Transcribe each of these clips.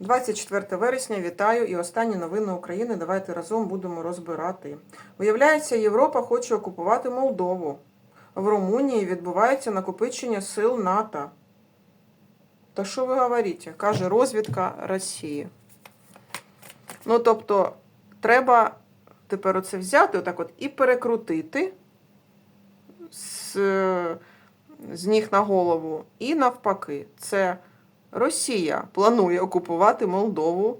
24 вересня вітаю і останні новини України. Давайте разом будемо розбирати. Виявляється, Європа хоче окупувати Молдову. В Румунії відбувається накопичення сил НАТО. Та що ви говорите? каже розвідка Росії. Ну, тобто, треба тепер оце взяти отак от і перекрутити з, з ніг на голову. І навпаки, це Росія планує окупувати Молдову,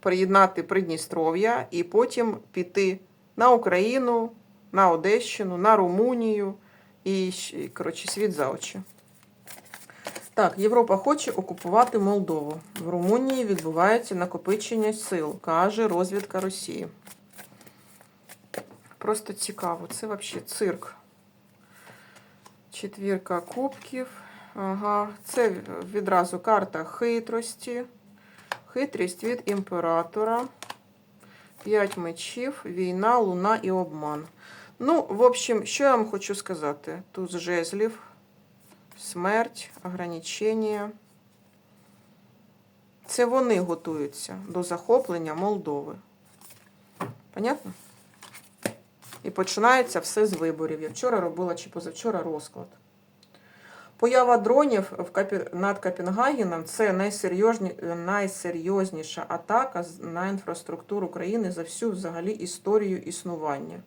приєднати Придністров'я і потім піти на Україну, на Одещину, на Румунію і, коротше, світ за очі. Так, Європа хоче окупувати Молдову. В Румунії відбувається накопичення сил, каже розвідка Росії. Просто цікаво, це взагалі цирк. Четвірка кубків. Ага, це відразу карта хитрості. Хитрість від імператора. П'ять мечів, війна, луна і обман. Ну, в общем, що я вам хочу сказати? Тут жезлів, смерть, ограничення. Це вони готуються до захоплення Молдови. Понятно? І починається все з виборів. Я вчора робила чи позавчора розклад. Поява дронів над Копенгагеном це найсерйозні... найсерйозніша атака на інфраструктуру країни за всю взагалі історію існування.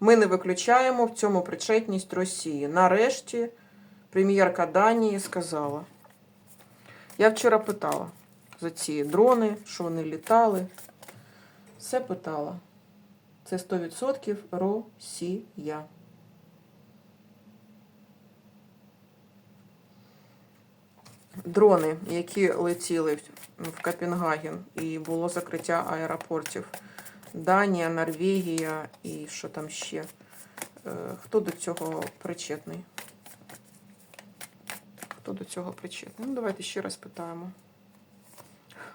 Ми не виключаємо в цьому причетність Росії. Нарешті прем'єрка Данії сказала. Я вчора питала за ці дрони, що вони літали. Все питала. Це 100% Росія. Дрони, які летіли в- Копенгаген, і було закриття аеропортів. Данія, Норвегія і що там ще. Е, Хто до цього причетний? Хто до цього причетний? Ну, давайте ще раз питаємо.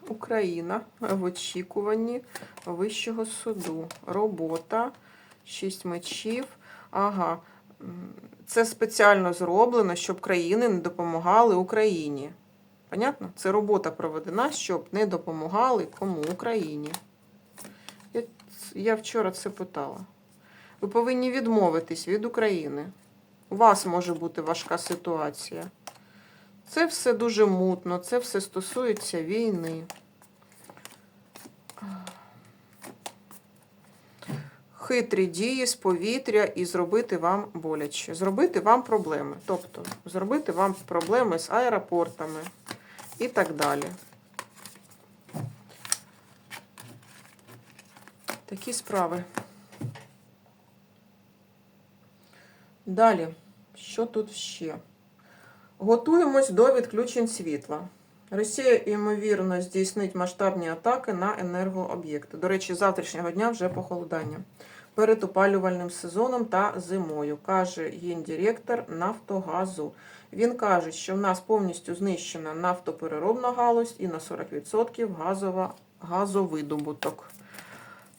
Україна в очікуванні Вищого суду. Робота, шість мечів. Ага. Це спеціально зроблено, щоб країни не допомагали Україні. Понятно? Це робота проведена, щоб не допомагали кому Україні. Я, я вчора це питала. Ви повинні відмовитись від України. У вас може бути важка ситуація. Це все дуже мутно, це все стосується війни. Хитрі дії з повітря і зробити вам боляче. Зробити вам проблеми. Тобто, зробити вам проблеми з аеропортами і так далі. Такі справи. Далі, що тут ще? Готуємось до відключень світла. Росія, ймовірно, здійснить масштабні атаки на енергооб'єкти. До речі, завтрашнього дня вже похолодання. Перед опалювальним сезоном та зимою, каже гендиректор Нафтогазу. Він каже, що в нас повністю знищена нафтопереробна галузь і на 40% газова, газовидобуток.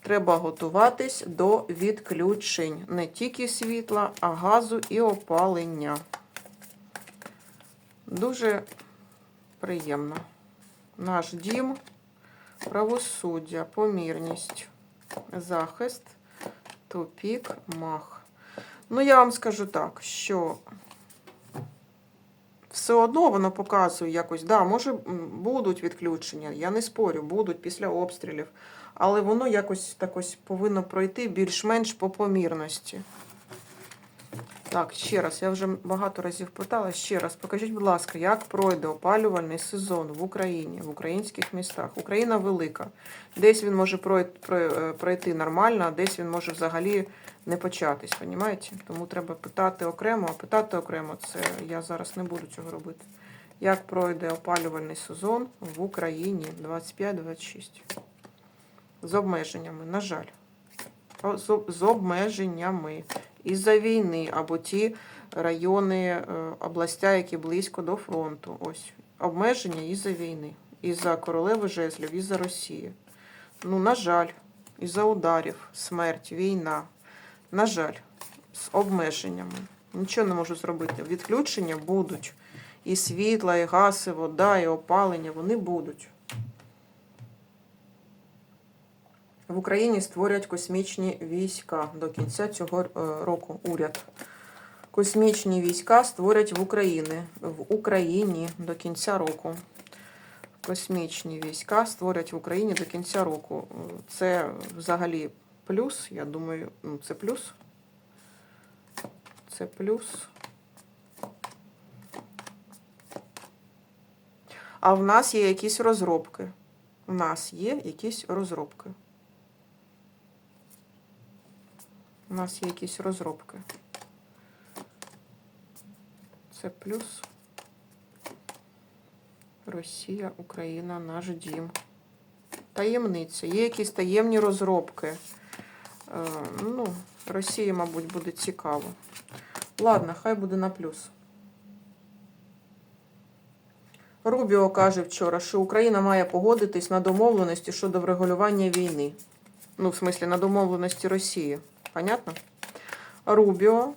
Треба готуватись до відключень не тільки світла, а газу і опалення. Дуже приємно. Наш дім, правосуддя, помірність, захист, тупік, мах. Ну, я вам скажу так, що все одно воно показує якось, да, може будуть відключення, я не спорю, будуть після обстрілів, але воно якось так ось повинно пройти більш-менш по помірності. Так, ще раз, я вже багато разів питала. Ще раз, покажіть, будь ласка, як пройде опалювальний сезон в Україні, в українських містах. Україна велика. Десь він може е, пройти нормально, а десь він може взагалі не початись. Понімаєте? Тому треба питати окремо, а питати окремо це я зараз не буду цього робити. Як пройде опалювальний сезон в Україні 25-26? З обмеженнями, на жаль. З обмеженнями із-за війни або ті райони, е, областя, які близько до фронту. Ось обмеження із-за війни, із-за королеви жезлів, із-за Росії. Ну, на жаль, із-за ударів, смерть, війна. На жаль, з обмеженнями. Нічого не можу зробити. Відключення будуть. і світла, і газ, і вода, і опалення, вони будуть. В Україні створять космічні війська до кінця цього е, року. Уряд. Космічні війська створять в Україні, в Україні до кінця року. Космічні війська створять в Україні до кінця року. Це взагалі плюс, я думаю, ну це плюс. Це плюс. А в нас є якісь розробки. У нас є якісь розробки. У нас є якісь розробки. Це плюс. Росія, Україна, наш дім. Таємниця. Є якісь таємні розробки. Е, ну, Росії, мабуть, буде цікаво. Ладно, хай буде на плюс. Рубіо каже вчора, що Україна має погодитись на домовленості щодо врегулювання війни. Ну, в смислі, на домовленості Росії. Понятно? Рубіо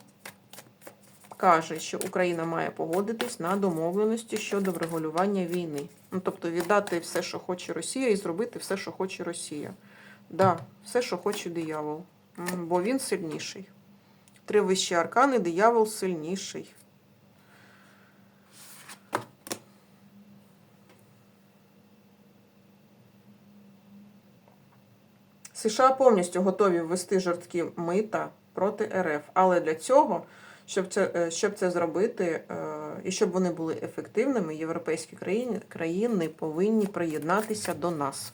каже, що Україна має погодитись на домовленості щодо врегулювання війни. Ну, тобто віддати все, що хоче Росія, і зробити все, що хоче Росія. Да, все, що хоче диявол. Бо він сильніший. Три вищі аркани, диявол сильніший. США повністю готові ввести жорсткі мита проти РФ. Але для цього, щоб це, е, щоб це зробити е, і щоб вони були ефективними, європейські країни, країни повинні приєднатися до нас.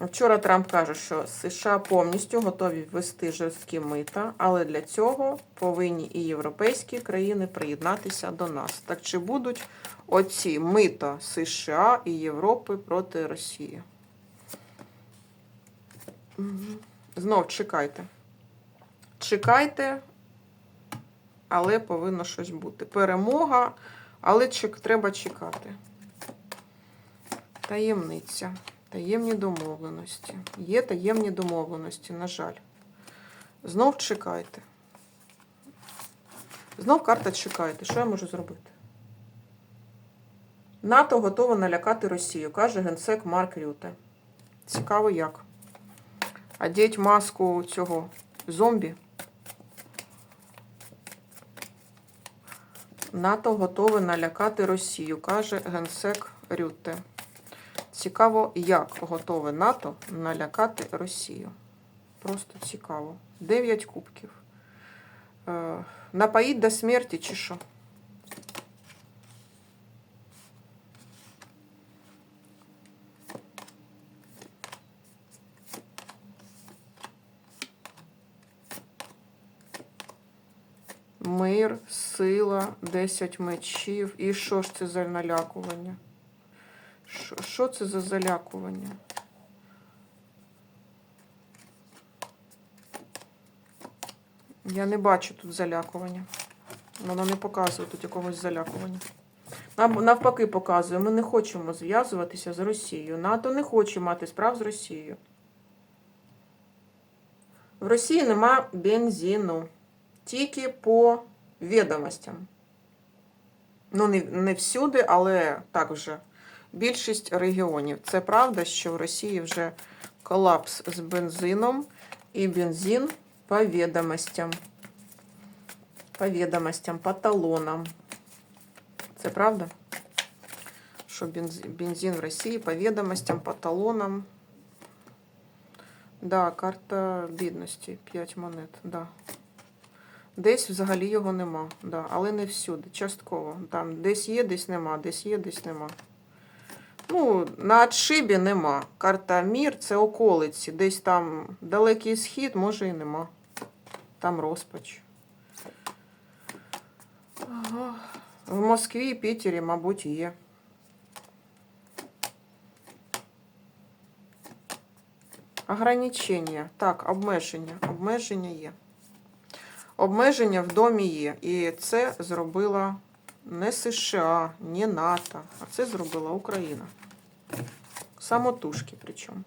Вчора Трамп каже, що США повністю готові ввести жорсткі мита, але для цього повинні і європейські країни приєднатися до нас. Так чи будуть оці мита США і Європи проти Росії? Знов чекайте. Чекайте, але повинно щось бути. Перемога, але чек, треба чекати. Таємниця. Таємні домовленості. Є таємні домовленості, на жаль. Знов чекайте. Знов карта чекайте. Що я можу зробити? НАТО готове налякати Росію, каже генсек Марк Рюте. Цікаво як. Одеть маску цього зомбі. НАТО готове налякати Росію, каже генсек Рютте. Цікаво, як готове НАТО налякати Росію. Просто цікаво. Дев'ять кубків. Е, напоїть до смерті чи що? Мир, сила, 10 мечів. І що ж це за налякування? Що це за залякування? Я не бачу тут залякування. Воно не показує тут якогось залякування. Нам- Навпаки, показує, ми не хочемо зв'язуватися з Росією. НАТО не хоче мати справ з Росією. В Росії нема бензину. Тільки по відомостям. Ну, не, не всюди, але так вже. Більшість регіонів. Це правда, що в Росії вже колапс з бензином і бензин по відомостям. По відомостям, по талонам. Це правда? Що бензин в Росії по відомостям, по талонам. Да, карта бідності. 5 монет, да. Десь взагалі його нема, да, але не всюди, частково. Там десь є, десь нема, десь є, десь нема. Ну, на отшибі нема. Карта Мір це околиці. Десь там далекий схід, може і нема. Там розпач. В Москві і Пітері, мабуть, є. Ограничення. Так, обмеження. Обмеження є. Обмеження в домі є. І це зробила не США, не НАТО, а це зробила Україна. Самотужки причому.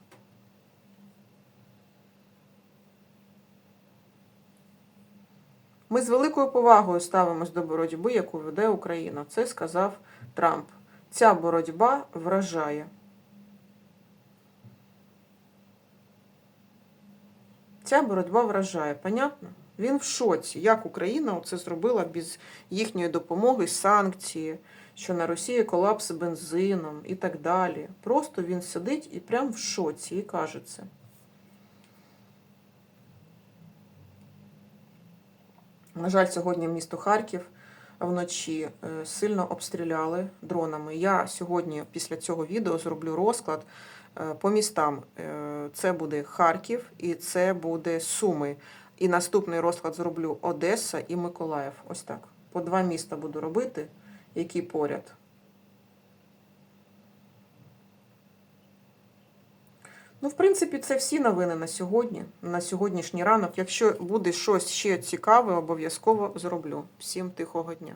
Ми з великою повагою ставимось до боротьби, яку веде Україна. Це сказав Трамп. Ця боротьба вражає. Ця боротьба вражає. Понятно? Він в шоці, як Україна це зробила без їхньої допомоги, санкції, що на Росії колапс бензином і так далі. Просто він сидить і прям в шоці і каже це. На жаль, сьогодні місто Харків вночі е, сильно обстріляли дронами. Я сьогодні після цього відео зроблю розклад е, по містам. Е, Це буде Харків і це буде Суми. І наступний розклад зроблю Одеса і Миколаїв. Ось так. По два міста буду робити, які поряд. Ну, в принципі, це всі новини на сьогодні, на сьогоднішній ранок. Якщо буде щось ще цікаве, обов'язково зроблю. Всім тихого дня.